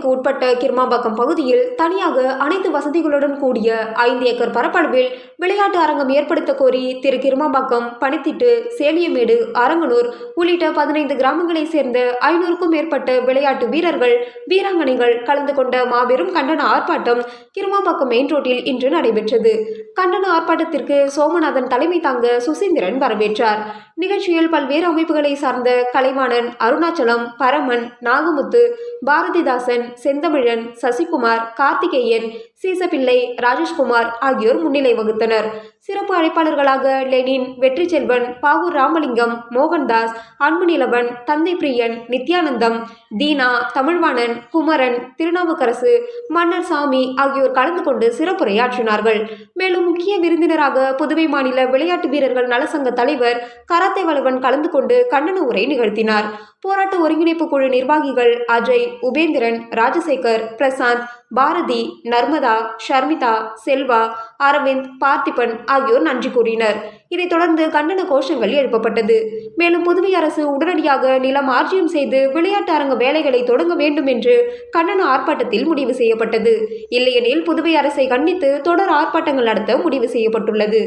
ஒன்றியத்துக்கு உட்பட்ட கிருமாம்பாக்கம் பகுதியில் தனியாக அனைத்து வசதிகளுடன் கூடிய ஐந்து ஏக்கர் பரப்பளவில் விளையாட்டு அரங்கம் ஏற்படுத்த கோரி திரு கிருமாம்பாக்கம் பனித்திட்டு சேலியமேடு அரங்கனூர் உள்ளிட்ட பதினைந்து கிராமங்களைச் சேர்ந்த ஐநூறுக்கும் மேற்பட்ட விளையாட்டு வீரர்கள் வீராங்கனைகள் கலந்து கொண்ட மாபெரும் கண்டன ஆர்ப்பாட்டம் கிருமாம்பாக்கம் மெயின் ரோட்டில் இன்று நடைபெற்றது. கண்டன ஆர்ப்பாட்டத்திற்கு சோமநாதன் தலைமை தாங்க சுசீந்திரன் வரவேற்றார். நிகழ்ச்சியில் பல்வேறு அமைப்புகளை சார்ந்த கலைவாணன் அருணாச்சலம் பரமன் நாகமுத்து பாரதிதாசன் செந்தமிழன் சசிகுமார் கார்த்திகேயன் சீசபிள்ளை ராஜேஷ்குமார் ஆகியோர் முன்னிலை வகுத்தனர். சிறப்பு அழைப்பாளர்களாக லெனின் வெற்றி செல்வன் பாவூர் ராமலிங்கம் மோகன்தாஸ் அன்புநிலவன் தந்தை பிரியன் நித்யானந்தம் தீனா தமிழ்வாணன் குமரன் திருநாவுக்கரசு மன்னர் சாமி ஆகியோர் கலந்து கொண்டு சிறப்புரையாற்றினார்கள். மேலும் முக்கிய விருந்தினராக புதுவை மாநில விளையாட்டு வீரர்கள் நலசங்க தலைவர் கராத்தே வலுவன் கலந்து கொண்டு கண்டன உரை நிகழ்த்தினார். போராட்ட ஒருங்கிணைப்பு குழு நிர்வாகிகள் அஜய் உபேந்திரன் ராஜசேகர் பிரசாந்த் பாரதி நர்மதா ஷர்மிதா செல்வா அரவிந்த் பார்த்திபன் ஆகியோர் நன்றி கூறினர். இதைத் தொடர்ந்து கண்டன கோஷங்கள் எழுப்பப்பட்டது. மேலும் புதுவை அரசு உடனடியாக நிலம் ஆர்ஜியம் செய்து விளையாட்டு அரங்க வேலைகளை தொடங்க வேண்டும் என்று கண்டன ஆர்ப்பாட்டத்தில் முடிவு செய்யப்பட்டது. இல்லையெனில் புதுவை அரசை கண்டித்து தொடர் ஆர்ப்பாட்டங்கள் நடத்த முடிவு செய்யப்பட்டுள்ளது.